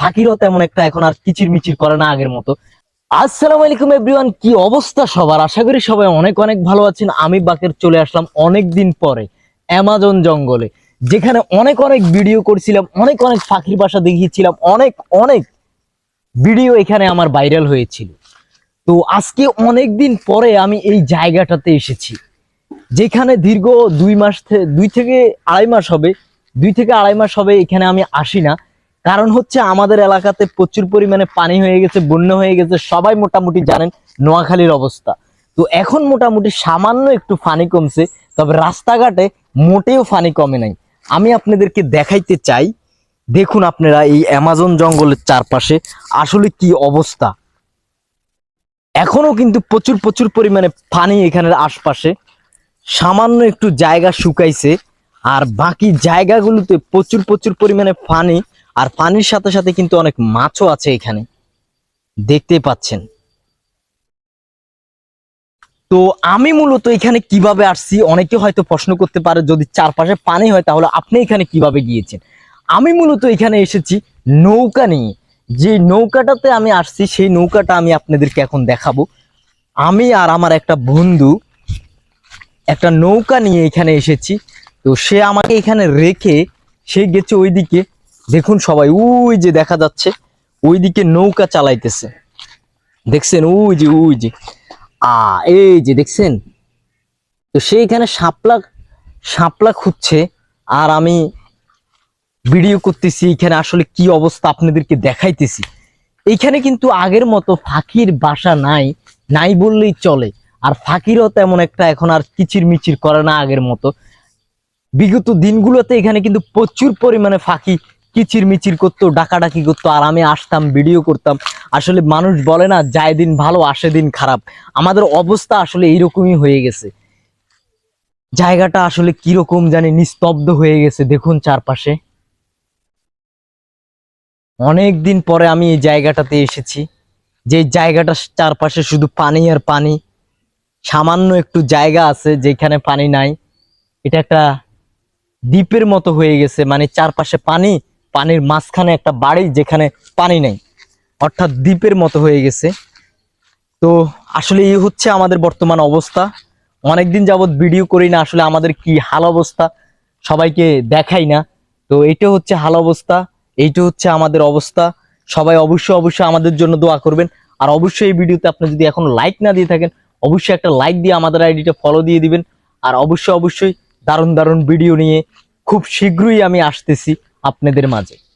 ফাঁকিরও তেমন একটা এখন আর কিচির মিচির করে না আগের মতো। আসসালামু আলাইকুম এভরিওয়ান কি অবস্থা সবার? আশা করি সবাই অনেক অনেক ভালো আছেন। আমি বাকের চলে আসলাম অনেক দিন পরে অ্যামাজন জঙ্গলে, যেখানে অনেক অনেক ভিডিও করছিলাম, অনেক অনেক ফাঁকির বাসা দেখিয়েছিলাম, অনেক অনেক ভিডিও এখানে আমার ভাইরাল হয়েছিল। তো আজকে অনেক দিন পরে আমি এই জায়গাটাতে এসেছি, যেখানে দীর্ঘ দুই মাস দুই থেকে আড়াই মাস হবে, দুই থেকে আড়াই মাস হবে এখানে আমি আসি না। কারণ হচ্ছে আমাদের এলাকাতে প্রচুর পরিমাণে পানি হয়ে গেছে, বন্যা হয়ে গেছে, সবাই মোটামুটি জানেন নোয়াখালীর অবস্থা। তো এখন মোটামুটি সামান্য একটু ফানি কমছে, তবে রাস্তাঘাটে মোটেও ফানি কমে নাই। আমি আপনাদেরকে দেখাইতে চাই, দেখুন আপনারা এই অ্যামাজন জঙ্গলের চারপাশে আসলে কি অবস্থা। এখনও কিন্তু প্রচুর প্রচুর পরিমাণে পানি এখানের আশপাশে, সামান্য একটু জায়গা শুকাইছে, আর বাকি জায়গাগুলোতে প্রচুর প্রচুর পরিমাণে পানি আর পানির সাথে সাথে কিন্তু অনেক মাছও আছে এখানে। দেখতে পাচ্ছেন। তো আমি মূলত এখানে কীভাবে আসছি, অনেকে হয়তো প্রশ্ন করতে পারে, যদি চারপাশে পানি হয় তাহলে আপনি এখানে কীভাবে গিয়েছেন? আমি মূলত এখানে এসেছি নৌকা নিয়ে। যে নৌকাটাতে আমি আসছি, সেই নৌকাটা আমি আপনাদেরকে এখন দেখাবো। আমি আর আমার একটা বন্ধু একটা নৌকা নিয়ে এখানে এসেছি। তো সে আমাকে এখানে রেখে সে গেছে ওইদিকে। দেখুন সবাই ওই যে দেখা যাচ্ছে, ওইদিকে নৌকা চালাইতেছে। দেখছেন? ওই যে ওই যে। আ, এই যে দেখছেন? তো সে এখানে শাপলা শাপলা খুঁজছে, আর আমি ভিডিও করতেছি এখানে আসলে কি অবস্থা আপনাদেরকে দেখাইতেছি। এইখানে কিন্তু আগের মতো ফাঁকির বাসা নাই নাই বললেই চলে। আর ফাঁকিরও তেমন একটা এখন আর কিচির মিচির করে না আগের মতো। বিগত দিনগুলোতে এখানে কিন্তু প্রচুর পরিমাণে ফাঁকি কিচির মিচির করতো, ডাকাডাকি করতো আর আমি আসতাম ভিডিও করতাম। আসলে মানুষ বলে না, যায় দিন ভালো, আসে দিন খারাপ। আমাদের অবস্থা আসলে এইরকমই হয়ে গেছে। জায়গাটা আসলে কীরকম জানি নিস্তব্ধ হয়ে গেছে, দেখুন চারপাশে। অনেক দিন পরে আমি এই জায়গাটাতে এসেছি। যে জায়গাটা চারপাশে শুধু পানি আর পানি, সামান্য একটু জায়গা আছে যেখানে পানি নাই। এটা একটা দ্বীপের মতো হয়ে গেছে মানে চারপাশে পানি পানির মাঝখানে একটা বাড়ি যেখানে পানি নেই। অর্থাৎ দ্বীপের মতো হয়ে গেছে। তো আসলে এই হচ্ছে আমাদের বর্তমান অবস্থা। অনেকদিন যাবত ভিডিও করি না, আসলে আমাদের কি হাল অবস্থা সবাইকে দেখাই না। তো এইটা হচ্ছে হাল অবস্থা, এইটা হচ্ছে আমাদের অবস্থা। সবাই অবশ্যই অবশ্যই আমাদের জন্য দোয়া করবেন। আর অবশ্যই এই ভিডিওতে আপনি যদি এখন লাইক না দিয়ে থাকেন, অবশ্যই একটা লাইক দিয়ে আমাদের আইডিটা ফলো দিয়ে দিবেন। আর অবশ্যই অবশ্যই দারুণ দারুণ ভিডিও নিয়ে খুব শীঘ্রই আমি আসতেছি। আপনাদের মাঝে।